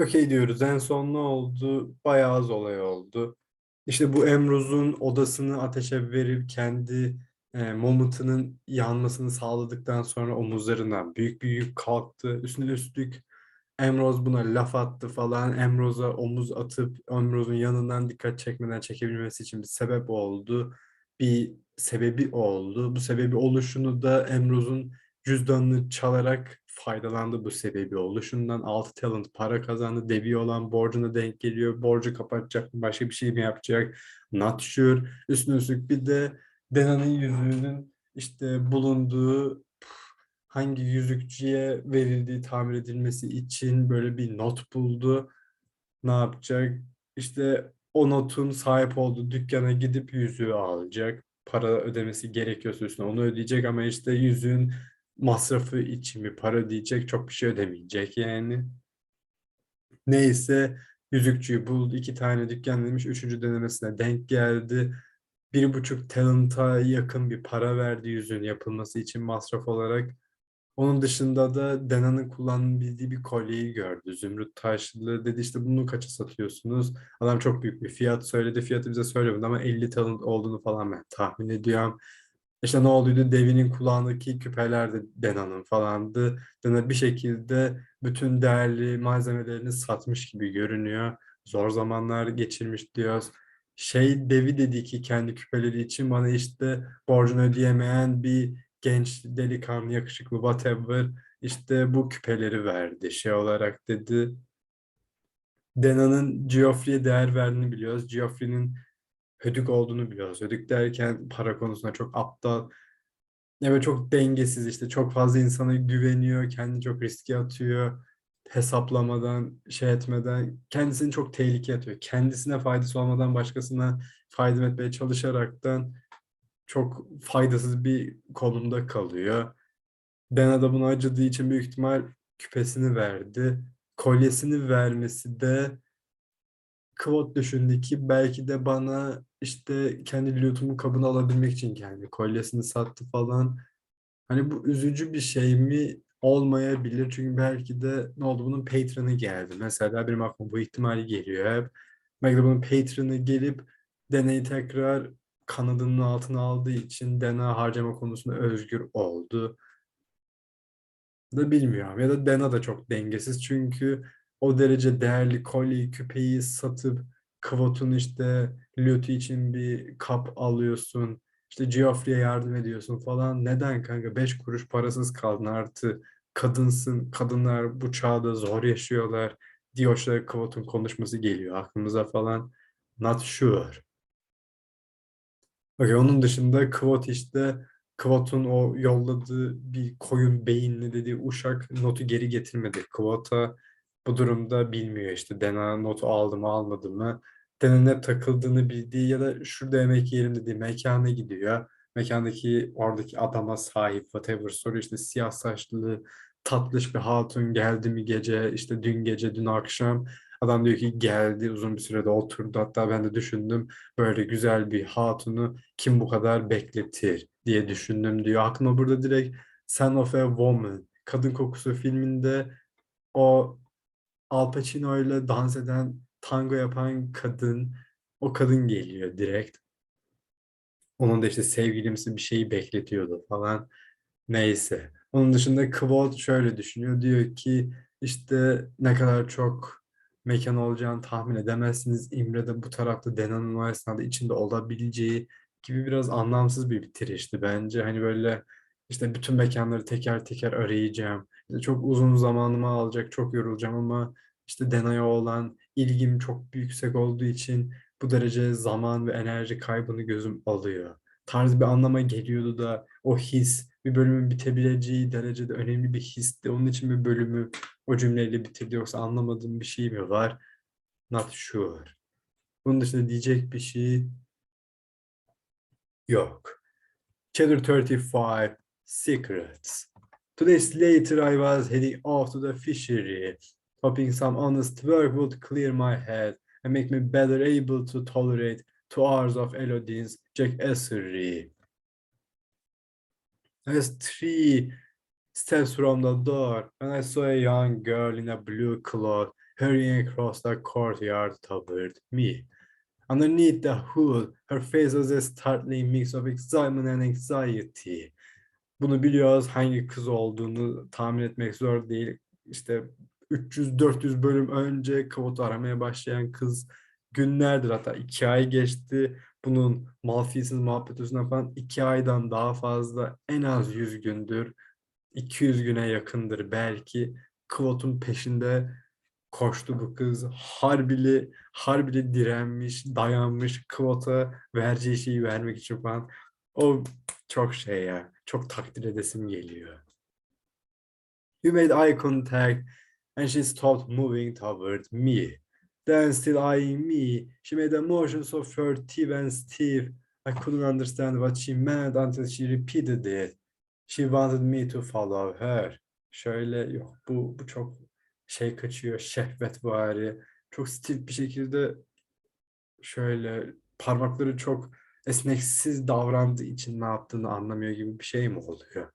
Okey diyoruz. En son ne oldu? Bayağı az olay oldu. İşte bu Emroz'un odasını ateşe verip kendi e, Momut'unun yanmasını sağladıktan sonra omuzlarından büyük bir yük kalktı. Üstüne üstlük Emroz buna laf attı falan. Emroz'a omuz atıp Emroz'un yanından dikkat çekmeden çekebilmesi için bir sebep oldu. Bir sebebi oldu. Bu sebebi oluşunu da Emroz'un cüzdanını çalarak faydalandı bu sebebi oluşundan. 6 talent para kazandı. Devi olan borcuna denk geliyor. Borcu kapatacak mı? Başka bir şey mi yapacak? Not sure. Üstüne üstlük bir de Dena'nın yüzüğünün işte bulunduğu hangi yüzükçüye verildiği tamir edilmesi için böyle bir not buldu. Ne yapacak? İşte o notun sahip olduğu dükkana gidip yüzüğü alacak. Para ödemesi gerekiyorsa üstüne onu ödeyecek ama işte yüzüğün masrafı için bir para ödeyecek. Çok bir şey ödemeyecek yani. Neyse yüzükçüyü buldu. iki tane dükkan demiş. Üçüncü denemesine denk geldi. Bir buçuk talenta yakın bir para verdi yüzüğün yapılması için masraf olarak. Onun dışında da Dena'nın kullanabildiği bir kolyeyi gördü. Zümrüt taşlı dedi işte bunu kaça satıyorsunuz? Adam çok büyük bir fiyat söyledi. Fiyatı bize söylemedi ama 50 talent olduğunu falan ben tahmin ediyorum. İşte ne olduydu? Devinin kulağındaki küpeler de Dena'nın falandı. Dena bir şekilde bütün değerli malzemelerini satmış gibi görünüyor. Zor zamanlar geçirmiş diyoruz. Şey Devi dedi ki kendi küpeleri için bana işte borcunu ödeyemeyen bir genç delikanlı yakışıklı whatever işte bu küpeleri verdi şey olarak dedi. Dena'nın Geoffrey'e değer verdiğini biliyoruz. Geoffrey'nin hödük olduğunu biliyoruz. Hödük derken para konusunda çok aptal. Evet çok dengesiz işte çok fazla insana güveniyor, kendini çok riske atıyor. Hesaplamadan, şey etmeden kendisini çok tehlikeye atıyor. Kendisine faydası olmadan başkasına fayda etmeye çalışaraktan çok faydasız bir konumda kalıyor. Dana da buna acıdığı için büyük ihtimal küpesini verdi. Kolyesini vermesi de Kvot düşündü ki belki de bana işte kendi lütumun kabını alabilmek için kendi kolyesini sattı falan. Hani bu üzücü bir şey mi olmayabilir çünkü belki de ne oldu bunun patron'ı geldi. Mesela benim aklıma bu ihtimali geliyor hep. Belki de bunun patron'ı gelip deneyi tekrar kanadının altına aldığı için Dena harcama konusunda özgür oldu. Da bilmiyorum. Ya da Dena da çok dengesiz çünkü o derece değerli kolyeyi, küpeyi satıp Kvot'un işte Lütü için bir kap alıyorsun. İşte Geoffrey'e yardım ediyorsun falan. Neden kanka? Beş kuruş parasız kaldın artı kadınsın. Kadınlar bu çağda zor yaşıyorlar. Diyoş'la Kvot'un konuşması geliyor aklımıza falan. Not sure. Okay, onun dışında Kvot işte Kvot'un o yolladığı bir koyun beyinli dediği uşak notu geri getirmedi. Kvot'a bu durumda bilmiyor işte Dena notu aldı mı? Almadı mı. Dena ne takıldığını bildiği ya da şurada yemek yiyelim dediği mekana gidiyor. Mekandaki oradaki adama sahip whatever soruyor işte siyah saçlı tatlış bir hatun geldi mi gece? İşte dün gece dün akşam. Adam diyor ki geldi uzun bir sürede oturdu. Hatta ben de düşündüm böyle güzel bir hatunu kim bu kadar bekletir diye düşündüm. diyor. Aklıma burada direkt Son of a Woman Kadın Kokusu filminde o Al Pacino ile dans eden, tango yapan kadın, o kadın geliyor direkt. Onun da işte sevgilimsi bir şeyi bekletiyordu falan. Neyse. Onun dışında Kvot şöyle düşünüyor. Diyor ki işte ne kadar çok mekan olacağını tahmin edemezsiniz. İmre de bu tarafta Dena'nın o esnada içinde olabileceği gibi biraz anlamsız bir bitirişti bence. Hani böyle işte bütün mekanları teker teker arayacağım. Çok uzun zamanımı alacak, çok yorulacağım ama işte Dena'ya olan ilgim çok yüksek olduğu için bu derece zaman ve enerji kaybını gözüm alıyor. Tarz bir anlama geliyordu da o his bir bölümün bitebileceği derecede önemli bir histi. Onun için bir bölümü o cümleyle bitirdi yoksa anlamadığım bir şey mi var? Not sure. Bunun dışında diyecek bir şey yok. Chapter 35 Secrets. Two days later I was heading off to the fishery, hoping some honest work would clear my head and make me better able to tolerate two hours of Elodin's jackassery. I was three steps from the door when I saw a young girl in a blue cloth hurrying across the courtyard toward me. Underneath the hood, her face was a startling mix of excitement and anxiety. Bunu biliyoruz. Hangi kız olduğunu tahmin etmek zor değil. İşte 300-400 bölüm önce Kavut'u aramaya başlayan kız günlerdir hatta iki ay geçti. Bunun Malfeas'in muhabbet üstüne falan iki aydan daha fazla en az 100 gündür. 200 güne yakındır belki. Kvot'un peşinde koştu bu kız. Harbili, harbili direnmiş, dayanmış Kvot'a vereceği şeyi vermek için falan. O çok şey ya. Çok takdir edesim geliyor. You made eye contact and she stopped moving toward me. Then still eyeing me, she made a motion so furtive and stiff. I couldn't understand what she meant until she repeated it. She wanted me to follow her. Şöyle yok bu bu çok şey kaçıyor şehvet vari. Çok stil bir şekilde şöyle parmakları çok esneksiz davrandığı için ne yaptığını anlamıyor gibi bir şey mi oluyor?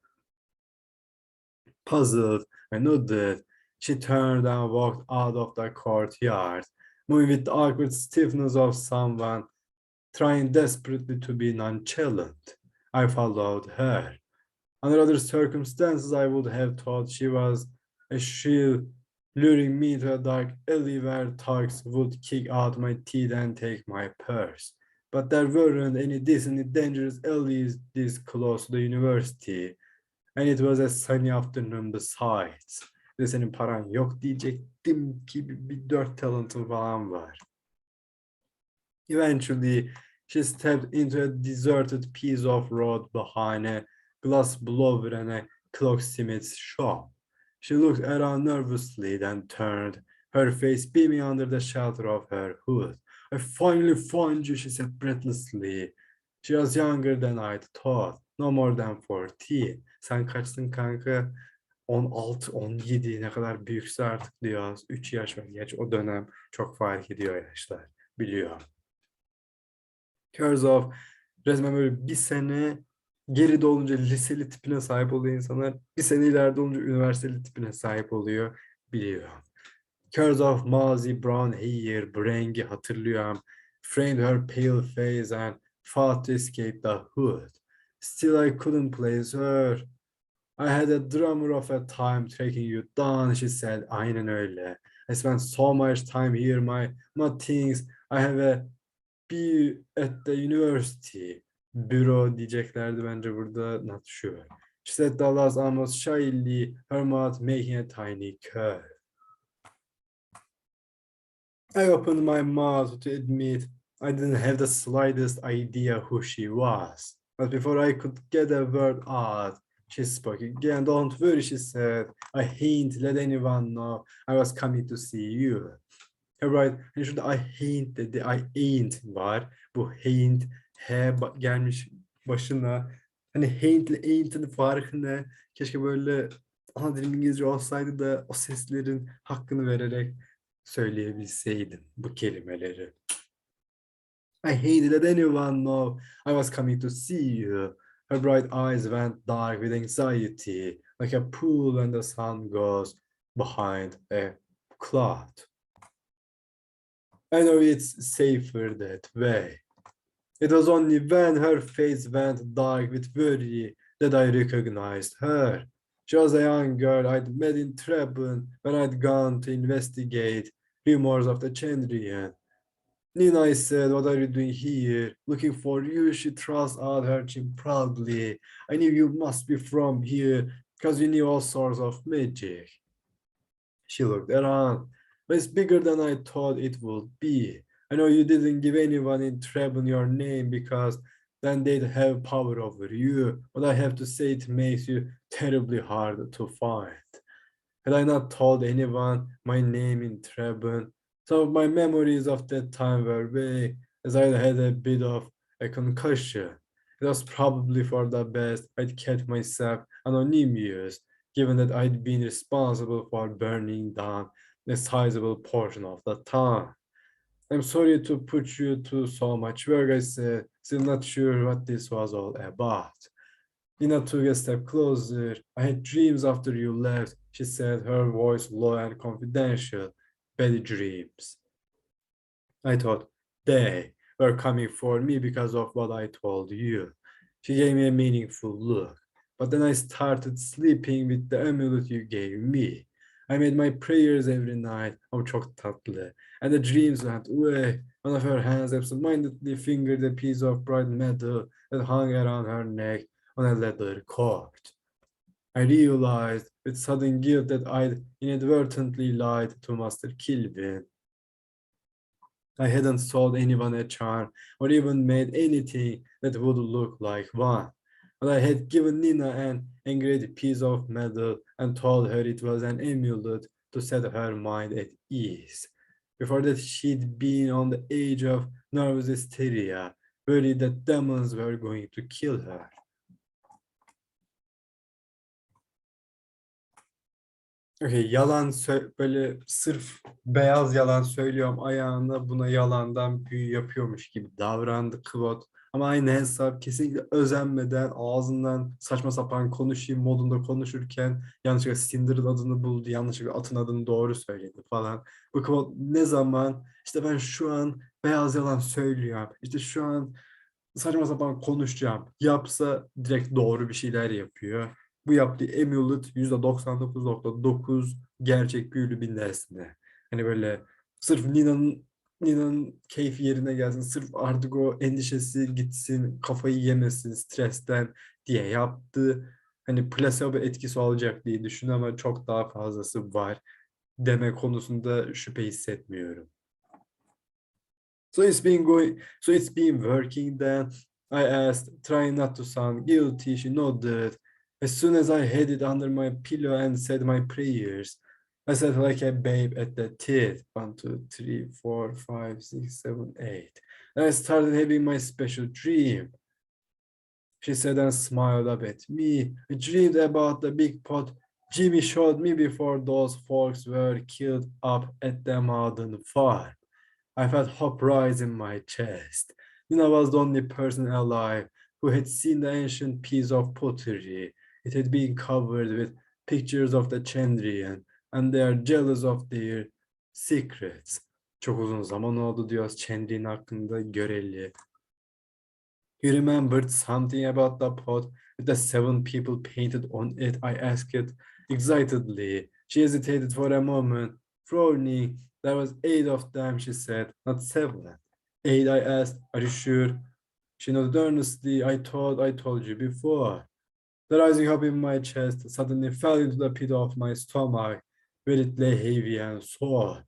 Puzzled and nodded, she turned and walked out of the courtyard, moving with the awkward stiffness of someone trying desperately to be nonchalant. I followed her. Under other circumstances, I would have thought she was a shield luring me to a dark alley where thugs would kick out my teeth and take my purse. But there weren't any decent dangerous alleys this close to the university. And it was a sunny afternoon besides. Ve senin paran yok diyecektim ki bir, dört talentın falan var. Eventually, she stepped into a deserted piece of road behind a glass blower and a clocksmith's shop. She looked around nervously, then turned, her face beaming under the shelter of her hood. I finally found you, she said breathlessly. She was younger than I'd thought, no more than 40. Sen kaçsın kanka? 16, 17 ne kadar büyükse artık diyor. 3 yaş var. Geç o dönem çok fark ediyor yaşlar. Biliyor. Of resmen böyle bir sene geride olunca liseli tipine sahip oluyor insanlar. Bir sene ileride olunca üniversiteli tipine sahip oluyor. Biliyor. Curse of Mazi brown hair, Brengi hatırlıyorum. Framed her pale face and fought to escape the hood. Still I couldn't place her. I had a drummer of a time taking you down, she said. Aynen öyle. I spent so much time here, my, my things. I have a be at the university. Büro diyeceklerdi bence burada not sure. She said the last almost shyly, her mouth making a tiny curve. I opened my mouth to admit I didn't have the slightest idea who she was. But before I could get a word out, she spoke again. Don't worry, she said. I ain't let anyone know I was coming to see you. Right. Hani şurada I ain't dedi. I ain't var. Bu ain't H ba- gelmiş başına. Hani ain't ile ain't'in farkı ne? Keşke böyle ana dilim İngilizce olsaydı da o seslerin hakkını vererek söyleyebilseydim bu kelimeleri. I hated let anyone know I was coming to see you. Her bright eyes went dark with anxiety, like a pool when the sun goes behind a cloud. I know it's safer that way. It was only when her face went dark with worry that I recognized her. She was a young girl I'd met in Trebon when I'd gone to investigate rumors of the Chandrian. Nina, I said, what are you doing here? Looking for you, she thrust out her chin proudly. I knew you must be from here, because you knew all sorts of magic. She looked around, but it's bigger than I thought it would be. I know you didn't give anyone in Trebon your name because then they'd have power over you. But I have to say it makes you terribly hard to find. Had I not told anyone my name in Trebon, of my memories of that time were vague, as I had a bit of a concussion. It was probably for the best I'd kept myself anonymous, given that I'd been responsible for burning down a sizable portion of the town. I'm sorry to put you to so much work, I said, still not sure what this was all about. Nina took a step closer. I had dreams after you left, she said, her voice low and confidential. bad dreams. I thought they were coming for me because of what I told you. She gave me a meaningful look. But then I started sleeping with the amulet you gave me. I made my prayers every night. Tatlı. And the dreams went away. One of her hands absentmindedly fingered a piece of bright metal that hung around her neck on a leather cord. I realized with sudden guilt that I'd inadvertently lied to Master Kilvin. I hadn't sold anyone a charm or even made anything that would look like one. But I had given Nina an engraved piece of metal and told her it was an amulet to set her mind at ease. Before that, she'd been on the edge of nervous hysteria, worried that demons were going to kill her. Yalan böyle sırf beyaz yalan söylüyorum ayağına buna yalandan büyü yapıyormuş gibi davrandı Kvot. Ama aynı hesap kesinlikle özenmeden ağzından saçma sapan konuşayım modunda konuşurken yanlışlıkla Cinder'ın adını buldu, yanlışlıkla atın adını doğru söyledi falan. Bu Kvot ne zaman işte ben şu an beyaz yalan söylüyorum, işte şu an saçma sapan konuşacağım yapsa direkt doğru bir şeyler yapıyor. Bu yaptığı amulet %99.9 gerçek büyülü bir nesne. Hani böyle sırf Nina'nın Nina'nın keyfi yerine gelsin, sırf artık o endişesi gitsin, kafayı yemesin stresten diye yaptı. Hani plasebo etkisi olacak diye düşün ama çok daha fazlası var deme konusunda şüphe hissetmiyorum. So it's been going, so it's been working then. I asked, trying not to sound guilty. She nodded. As soon as I had it under my pillow and said my prayers, I sat like a babe at the teeth. One, two, three, four, five, six, seven, eight. And I started having my special dream. She said and smiled up at me. I dreamed about the big pot Jimmy showed me before those folks were killed up at the mountain farm. I felt hope rise in my chest. Nina was the only person alive who had seen the ancient piece of pottery. It had been covered with pictures of the Chandrian and they are jealous of their secrets. Çok uzun zaman oldu diyoruz Chandrian hakkında göreli. He remembered something about the pot with the seven people painted on it. I asked it excitedly. She hesitated for a moment, frowning. There was eight of them, she said, not seven. Eight, I asked, are you sure? She nodded earnestly. I thought I told you before. The rising up in my chest suddenly fell into the pit of my stomach, where it lay heavy and sore.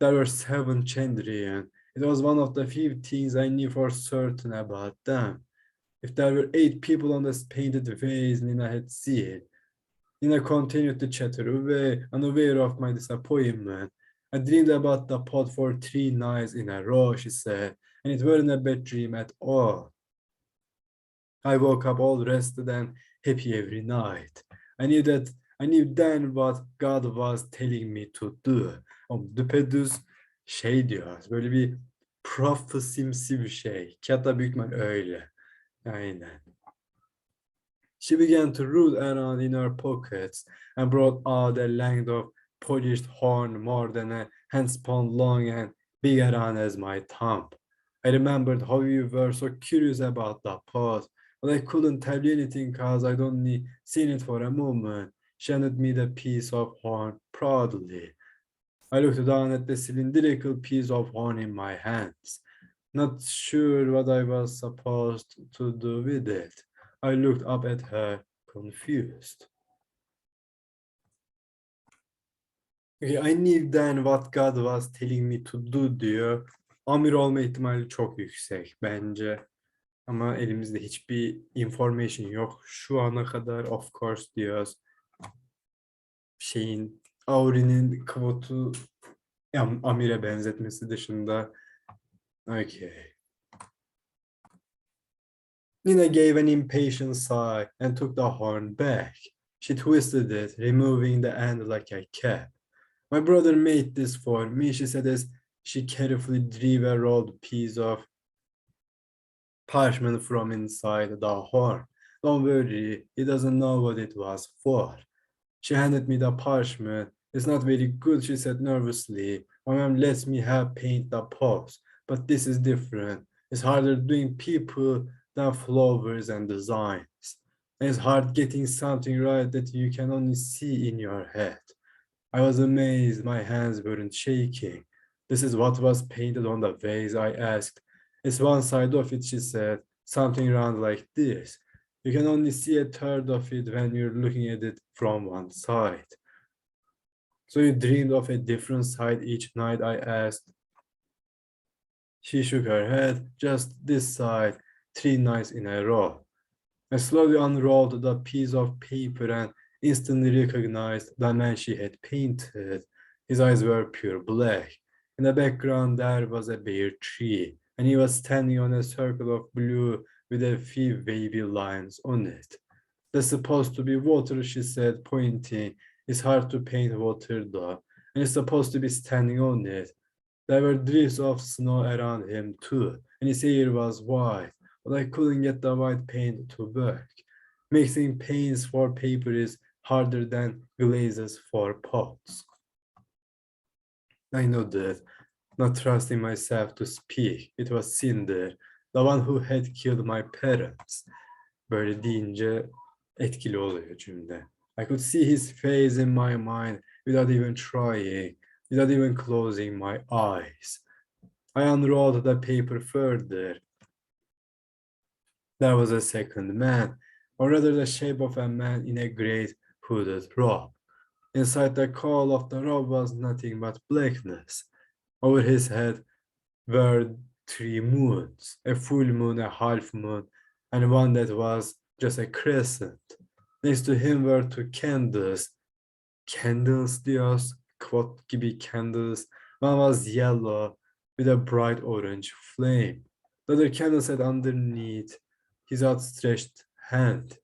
There were seven Chandrian. It was one of the few things I knew for certain about them. If there were eight people on this painted vase Nina had seen, it. Nina continued to chatter away, unaware of my disappointment. I dreamed about the pot for three nights in a row, she said, and it weren't a bad dream at all. I woke up all rested and happy every night. I knew that I knew then what God was telling me to do. O düpedüz şey diyor. Böyle bir prophesimsi bir şey. Ki hatta öyle. Aynen. She began to root around in her pockets and brought out a length of polished horn more than a handspan long and big around as my thumb. I remembered how you were so curious about the pot, but I couldn't tell you anything because I'd only seen it for a moment. She handed me the piece of horn proudly. I looked down at the cylindrical piece of horn in my hands, not sure what I was supposed to do with it. I looked up at her, confused. Okay, I knew then what God was telling me to do diyor. Amir olma ihtimali çok yüksek bence. Ama elimizde hiçbir information yok. Şu ana kadar of course diyoruz. Şeyin Auri'nin Kvot'u Am- Amir'e benzetmesi dışında okay. Nina gave an impatient sigh and took the horn back. She twisted it, removing the end like a cap. My brother made this for me, she said as she carefully drew a rolled piece of parchment from inside the horn. Don't worry, he doesn't know what it was for. She handed me the parchment It's not very good, she said nervously. My mom lets me have paint the pots, but this is different. It's harder doing people than flowers and designs. And it's hard getting something right that you can only see in your head. I was amazed my hands weren't shaking. This is what was painted on the vase, I asked. It's one side of it, she said, something round like this. You can only see a third of it when you're looking at it from one side. So you dreamed of a different side each night, I asked. She shook her head, just this side, three nights in a row. I slowly unrolled the piece of paper and instantly recognized the man she had painted. His eyes were pure black. In the background, there was a bare tree, and he was standing on a circle of blue with a few wavy lines on it. That's supposed to be water, she said, pointing. It's hard to paint water though, and it's supposed to be standing on it. There were drifts of snow around him too, and his hair was white, but I couldn't get the white paint to work. Mixing paints for paper is harder than glazes for pots. I nodded, not trusting myself to speak. It was Cinder, the one who had killed my parents. Böyle deyince etkili oluyor cümle. I could see his face in my mind without even trying, without even closing my eyes. I unrolled the paper further. There was a second man, or rather the shape of a man in a great hooded robe. Inside the cowl of the robe was nothing but blackness. Over his head were three moons, a full moon, a half moon, and one that was just a crescent. Next to him were two candles. Candles diyoruz, quote gibi candles. One was yellow with a bright orange flame. The other candle sat underneath his outstretched hand.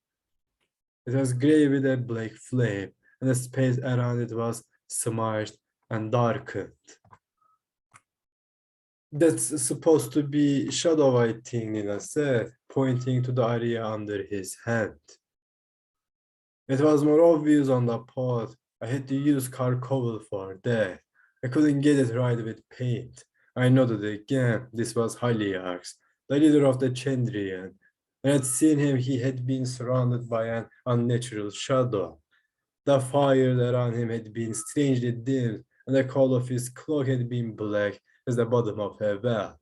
It was gray with a black flame, and the space around it was smudged and darkened. That's supposed to be shadow, I think, Nina said, pointing to the area under his hand. It was more obvious on the pot. I had to use charcoal for that. I couldn't get it right with paint. I nodded again. This was Haliarch, the leader of the Chandrian. I had seen him, he had been surrounded by an unnatural shadow. The fire around him had been strangely dim, and the color of his cloak had been black as the bottom of her well.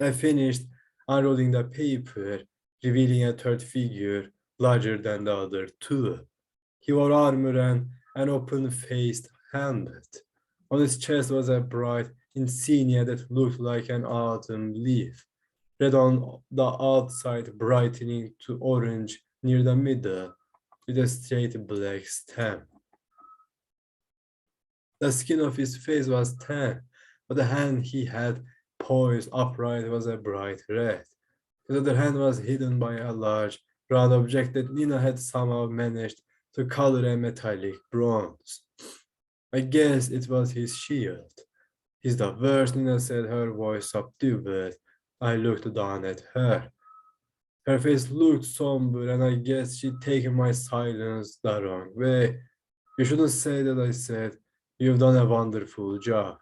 I finished unrolling the paper, revealing a third figure larger than the other two. He wore armor and an open-faced helmet. On his chest was a bright insignia that looked like an autumn leaf, red on the outside, brightening to orange near the middle, with a straight black stem. The skin of his face was tan, but the hand he had poised upright was a bright red. His other hand was hidden by a large, round object that Nina had somehow managed to color a metallic bronze. I guess it was his shield. He's the worst, Nina said, her voice subdued. I looked down at her. Her face looked somber, and I guess she'd taken my silence the wrong way. You shouldn't say that, I said. You've done a wonderful job.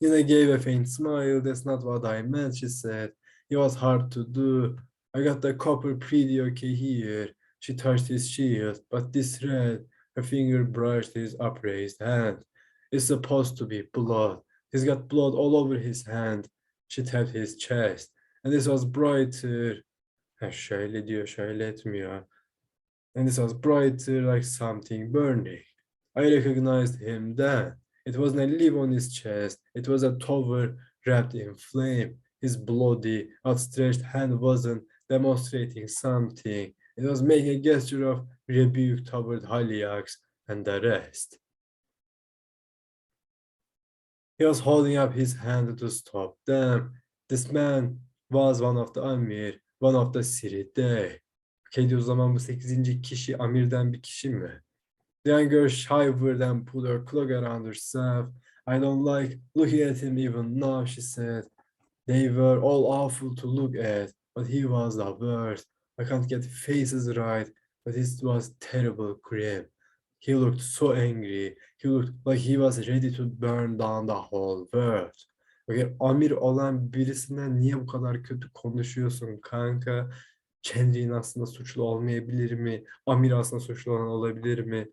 Nina gave a faint smile. That's not what I meant, she said. It was hard to do. I got the copper pretty okay here. She touched his shield, but this red, her finger brushed his upraised hand. It's supposed to be blood. He's got blood all over his hand. She tapped his chest. And this was brighter. Şöyle diyor, şöyle etmiyor. And this was brighter like something burning. I recognized him then. It wasn't a leaf on his chest. It was a tower wrapped in flame. His bloody, outstretched hand wasn't demonstrating something. It was making a gesture of rebuke toward Haliax and the rest. He was holding up his hand to stop them. This man was one of the Amir, one of the Siride. Okay, o zaman bu 8. kişi Amir'den bir kişi mi? The young girl shivered and put her cloak around herself. I don't like looking at him even now, she said. They were all awful to look at, but he was the worst. I can't get faces right, but it was terrible grim. He looked so angry. He looked like he was ready to burn down the whole world. Okay, amir olan birisinden niye bu kadar kötü konuşuyorsun kanka? Chandler'in aslında suçlu olmayabilir mi? Amir aslında suçlu olan olabilir mi?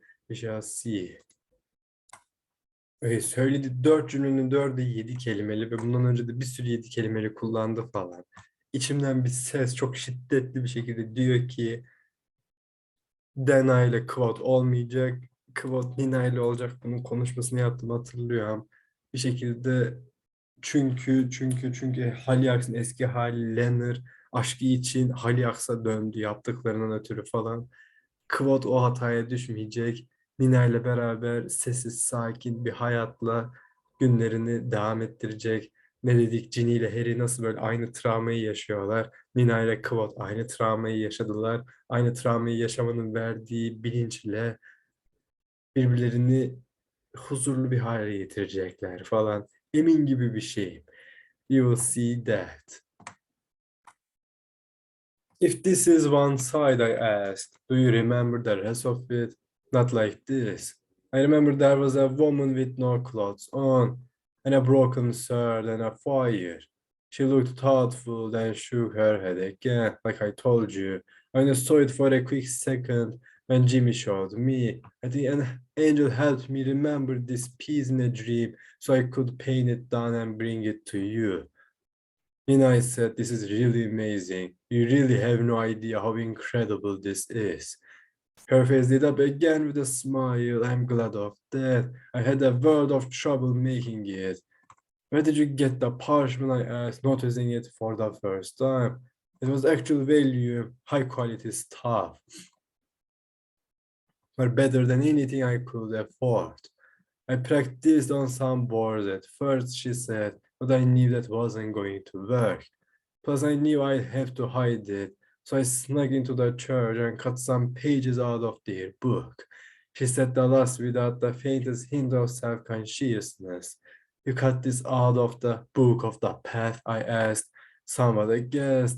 See. Okay, söyledi dört cümlenin dördü yedi kelimeli ve bundan önce de bir sürü yedi kelimeli kullandı falan. İçimden bir ses çok şiddetli bir şekilde diyor ki Dana ile Kvot olmayacak. Kvot Nina ile olacak. Bunun konuşmasını yaptım hatırlıyorum. Bir şekilde çünkü çünkü çünkü Haliax'ın eski hali Lenner aşkı için Haliax'a döndü yaptıklarından ötürü falan. Kvot o hataya düşmeyecek. Nina ile beraber sessiz sakin bir hayatla günlerini devam ettirecek. Ne dedik Ginny ile Harry nasıl böyle aynı travmayı yaşıyorlar. Nina ile Kvot aynı travmayı yaşadılar. Aynı travmayı yaşamanın verdiği bilinçle birbirlerini huzurlu bir hale getirecekler falan. Emin gibi bir şey. You will see that. If this is one side, I asked, do you remember the rest of it? Not like this. I remember there was a woman with no clothes on, and a broken sword and a fire. She looked thoughtful, then shook her head again, like I told you. I only saw it for a quick second when Jimmy showed me. I think an angel helped me remember this piece in a dream so I could paint it down and bring it to you. Nina I said, This is really amazing. You really have no idea how incredible this is. Her face lit up again with a smile. I'm glad of that. I had a world of trouble making it. Where did you get the parchment? I asked, noticing it for the first time. It was actual value, high quality stuff. But better than anything I could afford. I practiced on some boards at first, she said, but I knew that wasn't going to work. Plus, I knew I'd have to hide it, so I snuck into the church and cut some pages out of their book. She said the last without the faintest hint of self consciousness. You cut this out of the book of the path, I asked, somewhat aghast.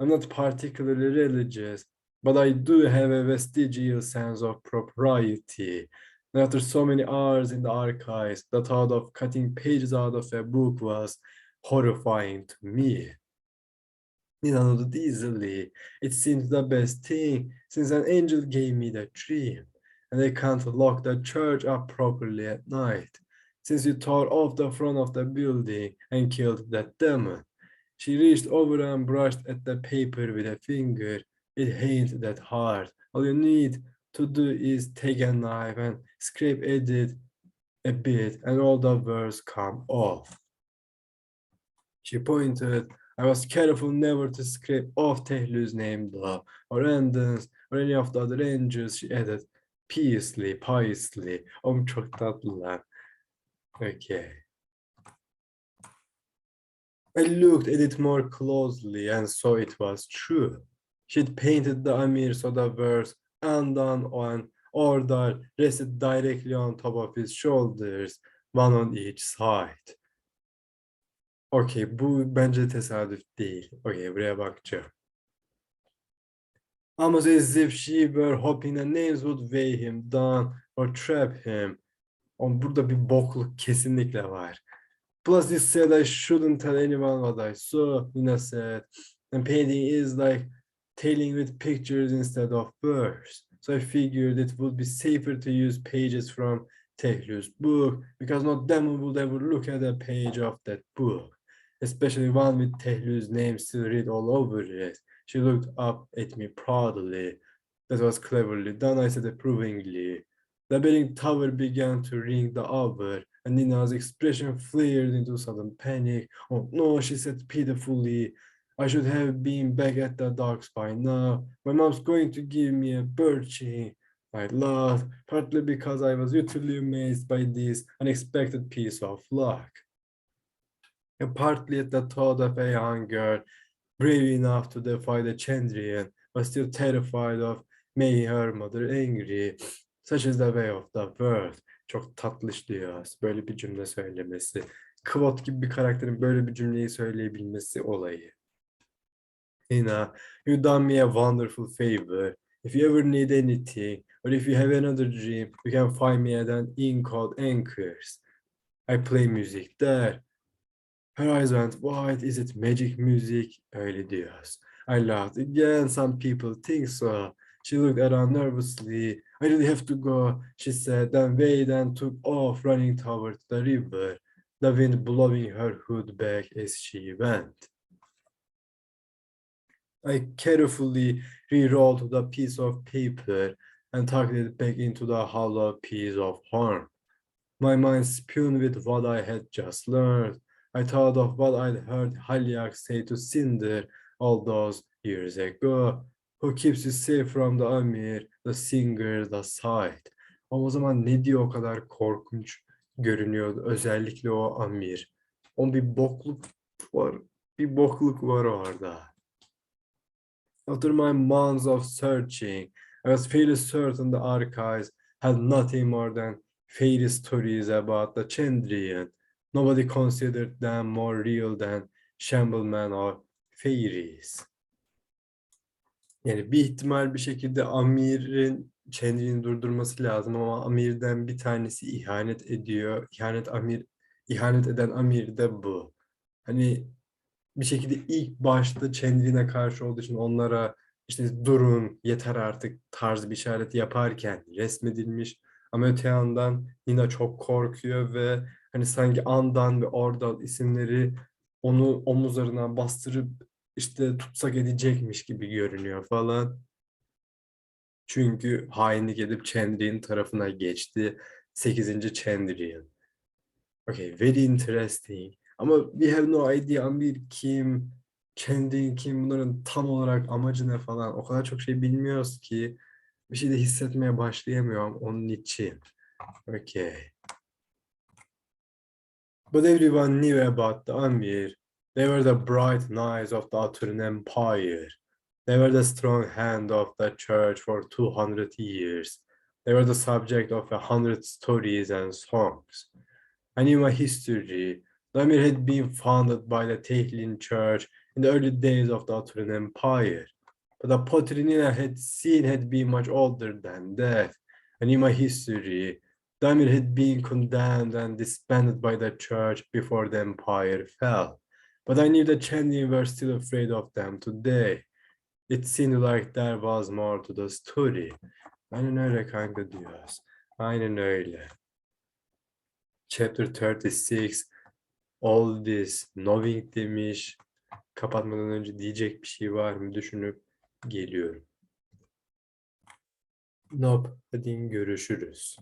I'm not particularly religious, but I do have a vestigial sense of propriety. And after so many hours in the archives, the thought of cutting pages out of a book was horrifying to me. Nodded easily. It seemed the best thing since an angel gave me the dream, and I can't lock the church up properly at night. Since you tore off the front of the building and killed that demon. She reached over and brushed at the paper with a finger. It ain't that hard. All you need to do is take a knife and scrape at it a bit, and all the words come off. She pointed. I was careful never to scrape off Tehlu's name, though, or Endon's, or any of the other angels, she added, piously, piously. Om. Okay. I looked at it more closely and saw it was true. She'd painted the Amir so the words undone on order rested directly on top of his shoulders, one on each side. Okay, bu bence tesadüf değil. Okay, buraya bakacağım. Almost as if she were hoping the names would weigh him down or trap him. Ama burada bir bokluk kesinlikle var. Plus he said I shouldn't tell anyone what I saw, Nina said. And painting is like telling with pictures instead of words. So I figured it would be safer to use pages from Tehlu's book because not demon would ever look at a page of that book, especially one with Tehlu's name still read all over it. She looked up at me proudly. That was cleverly done, I said approvingly. The building tower began to ring the hour, and Nina's expression flared into sudden panic. Oh no, she said pitifully. I should have been back at the docks by now. My mom's going to give me a birching. I laughed, partly because I was utterly amazed by this unexpected piece of luck, partly at the thought of a young girl brave enough to defy the Chandrian, but still terrified of making her mother angry. Such is the way of the world. Çok tatlı işliyor böyle bir cümle söylemesi. Kvot gibi bir karakterin böyle bir cümleyi söyleyebilmesi olayı. Nina, you done me a wonderful favor. If you ever need anything, or if you have another dream, you can find me at an inn called Anchors. I play music there. Went wide. Is it magic music? Öyle diyoruz. I laughed again. Some people think so. She looked around nervously. I really have to go, she said, then weighed and took off, running towards the river, the wind blowing her hood back as she went. I carefully re-rolled the piece of paper and tucked it back into the hollow piece of horn. My mind spun with what I had just learned. I thought of what I'd heard Halyak say to Cinder all those years ago. Who keeps you safe from the Amir, the singer, the sight. Ama o zaman ne diye o kadar korkunç görünüyordu. Özellikle o Amir. Onun bir bokluk var. Bir bokluk var orada. After my months of searching, I was fairly certain the archives had nothing more than fairy stories about the Chandrian. Nobody considered them more real than Shambleman or fairies. Yani bir ihtimal bir şekilde Amir'in Chandrian'ı durdurması lazım ama Amir'den bir tanesi ihanet ediyor. İhanet Amir, ihanet eden Amir de bu. Hani bir şekilde ilk başta Chandrian'a karşı olduğu için onlara işte durun yeter artık tarzı bir işaret yaparken resmedilmiş. Ama öte yandan Nina çok korkuyor ve hani sanki Andan ve Ordal isimleri onu omuzlarına bastırıp işte tutsak edecekmiş gibi görünüyor falan. Çünkü hainlik edip Chandrian tarafına geçti. 8. Chandrian. Okay, very interesting. Ama we have no idea Amir kim, Chandrian kim, bunların tam olarak amacı ne falan. O kadar çok şey bilmiyoruz ki bir şey de hissetmeye başlayamıyorum onun için. Okay. But everyone knew about the Amir. They were the bright knights of the Ottoman Empire. They were the strong hand of the church for 200 years. They were the subject of a hundred stories and songs. I knew my history. Damir had been founded by the Tehlin Church in the early days of the Ottoman Empire. But the pottery Nina had seen had been much older than that. I knew my history. Damir had been condemned and disbanded by the church before the empire fell. But I knew the Chandni were still afraid of them today. It seemed like there was more to the story. Aynen öyle kanka diyoruz. Aynen öyle. Chapter 36 All this knowing demiş. Kapatmadan önce diyecek bir şey var mı düşünüp geliyorum. Nope. Hadi görüşürüz.